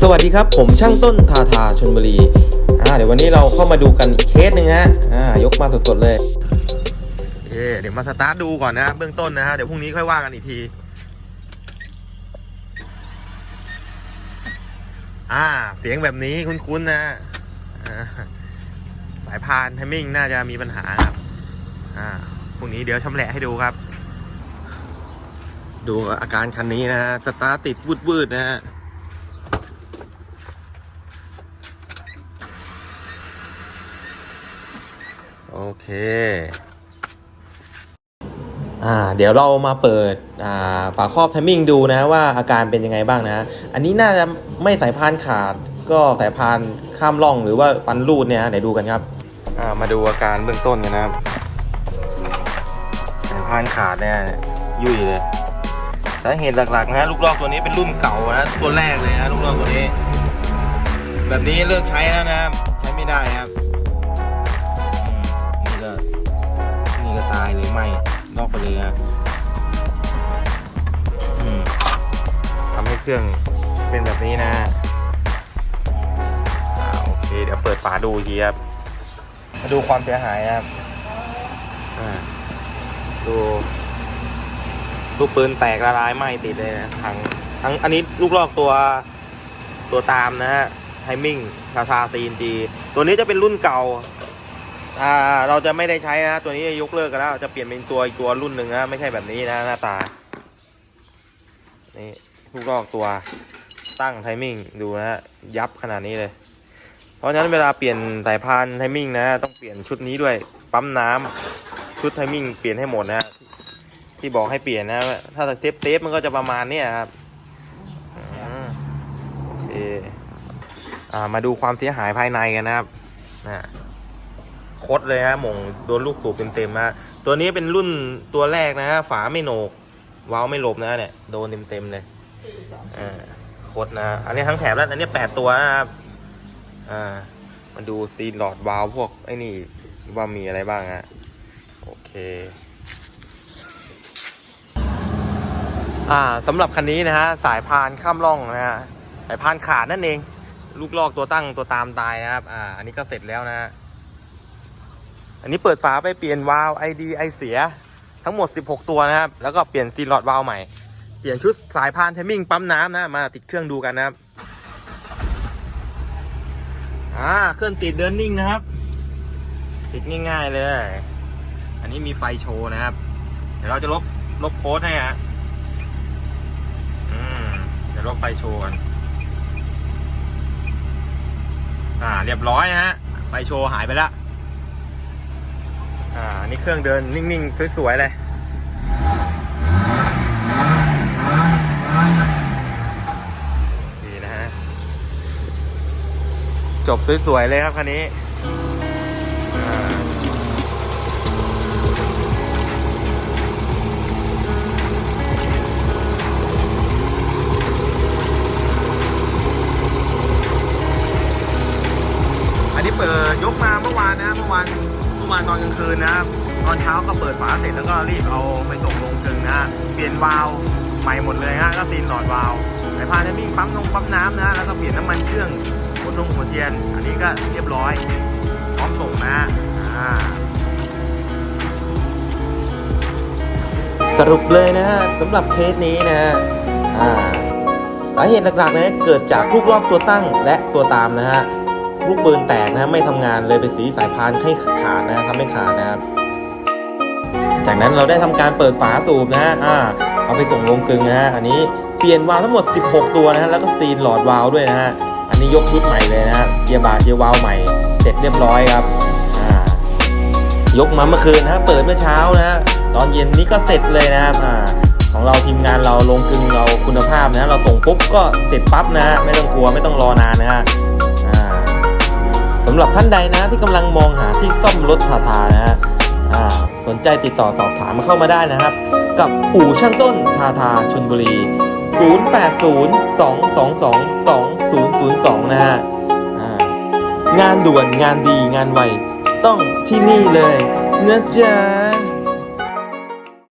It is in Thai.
สวัสดีครับ ผมช่างต้นทาทาชนบุรีอ่าเดี๋ยววันนี้เราเข้ามาดูกันอีกเคสหนึ่งฮะอ่ายกมาสดๆเลยเอ๊เดี๋ยวมาสตาร์ทดูก่อนนะเบื้องต้นนะฮะเดี๋ยวพรุ่งนี้ค่อยว่ากันอีกทีอ่า เสียงแบบนี้คุ้นๆนะาสายพานไทมิ่งน่าจะมีปัญหาครับอ่าพรุ่งนี้เดี๋ยวชำแหละให้ดูครับ ดูอาการคันนี้นะฮะสตาร์ติดวืดๆนะฮะ เค อ่า เดี๋ยวเรามาเปิด อ่า ฝาครอบทมิ่งดูนะว่าอาการเป็นยังไงบ้างนะ อันนี้น่าจะไม่สายพานขาด ก็สายพานข้ามร่องหรือว่าฟันรูดเนี่ยนะเดี๋ยวดูกันครับ อ่า มาดูอาการเบื้องต้นกันนะครับ สายพานขาดเนี่ยยุ่ยเลยสาเหตุหลักๆนะลูกลอกตัวนี้เป็นรุ่นเก่านะตัวแรกเลยนะลูกลอกตัวนี้ แบบนี้เลิกใช้แล้วนะครับใช้ไม่ได้ครับ เลยนะอืมทำให้เครื่องเป็นแบบนี้นะอ่าโอเค เดี๋ยวเปิดฝาดูอีกทีครับ มาดูความเสียหายนะครับ อ่าดูลูกปืนแตกละลายไหมติดเลยนะทั้งทั้งอันนี้ลูกลอกตัวตัวตามนะฮะไทมิ่งทาทาซีนจีตัวนี้จะเป็นรุ่นเก่า อ่าเราจะไม่ได้ใช้นะ ตัวนี้ยกเลิกกันแล้ว จะเปลี่ยนเป็นตัวอีกตัวรุ่นหนึ่งนะไม่ใช่แบบนี้นะหน้าตา นี่ลูกลอกตัวตั้งไทมิ่งดูนะ ยับขนาดนี้เลย เพราะฉะนั้นเวลาเปลี่ยนสายพานไทมิ่งนะ ต้องเปลี่ยนชุดนี้ด้วย ปั๊มน้ำชุดไทมิ่งเปลี่ยนให้หมดนะที่บอกให้เปลี่ยนนะ ถ้าเทปเทปมันก็จะประมาณเนี้ยครับมโอเคอ่ามาดูความเสียหายภายในกันนะครับนะ คดเลยฮะหมงโดนลูกสูบเต็มๆนะตัวนี้เป็นรุ่นตัวแรกนะฮะฝาไม่โหนกวาล์วไม่หลบนะเนี่ยโดนเต็มๆเลยอ่าคดนะอันนี้ทั้งแถบแล้ว อันนี้แปดตัวนะครับอ่ามาดูซีนหลอดวาล์วพวกไอ้นี่ว่ามีอะไรบ้างฮะโอเคอ่าสำหรับคันนี้นะฮะสายพานข้ามร่องนะฮะสายพานขาดนั่นเอง ลูกลอกตัวตั้งตัวตามตายนะครับอ่าอันนี้ก็เสร็จแล้วนะฮะ อันนี้เปิดฝาไปเปลี่ยนวาล์วไอดีไอเสีย ทั้งหมด 16 ตัวนะครับ แล้วก็เปลี่ยนซีลอดวาล์วใหม่ เปลี่ยนชุดสายพานเทมมิ่งปั๊มน้ำนะ มาติดเครื่องดูกันนะครับ อ่า เครื่องติดเดินนิ่งนะครับ ติดง่ายๆเลย อันนี้มีไฟโชว์นะครับ เดี๋ยวเราจะลบลบโค้ดให้ฮะอืมเดี๋ยวลบไฟโชว์กันอ่า เรียบร้อยนะฮะ ไฟโชว์หายไปแล้ว อ่านี่เครื่องเดินนิ่งๆ สวยๆ เลยดีนะฮะ จบสวยๆ เลยครับคันนี้อ่าอันนี้เปิดยกมาเมื่อวานนะเมื่อวาน อวานตอนกลางคืนนะ ตอนเช้าก็เปิดฝาเสร็จแล้วก็รีบเอาไปส่งลงกลึงนะ เปลี่ยนวาล์วใหม่หมดเลยฮะก็ซีนหลอดวาล์วสายพานเทมมิ่งปั๊มนงปั๊มน้ำนะ แล้วก็เปลี่ยนน้ำมันเครื่องหัวนงหัวเทียน อันนี้ก็เรียบร้อย พร้อมส่งนะอ่าสรุปเลยนะฮะสำหรับเคสนี้นะฮะสาเหตุหลักๆนะเกิดจากลูกลอกตัวตั้งและตัวตามนะฮะ ลูกปืนแตกนะไม่ทำงานเลยไปสีสายพานให้ขาดนะทำให้ขาดนะครับ จากนั้นเราได้ทำการเปิดฝาสูบนะอ่าเอาไปส่งลงกึงนะฮะอันนี้เปลี่ยนวาล์วทั้งหมด 16 ตัวนะฮะแล้วก็ซีนหลอดวาล์วด้วยนะฮะอันนี้ยกชุดใหม่เลยนะฮะเกียร์บาเกียร์วาล์วใหม่เสร็จเรียบร้อยครับอ่ายกมาเมื่อคืนนะฮะเปิดเมื่อเช้านะฮะตอนเย็นนี้ก็เสร็จเลยนะครับอ่าของเราทีมงานเราลงกึงเราคุณภาพนะเราส่งปุ๊บก็เสร็จปั๊บนะฮะไม่ต้องกลัวไม่ต้องรอนานนะฮะ สำหรับท่านใดนะที่กำลังมองหาที่ซ่อมรถทาทานะฮะสนใจติดต่อสอบถามมาเข้ามาได้นะครับ กับอู่ช่างต้นทาทาชนบุรี 0802222002 นะฮะอ่างานด่วนงานดีงานไวต้องที่นี่เลยนะจ๊ะ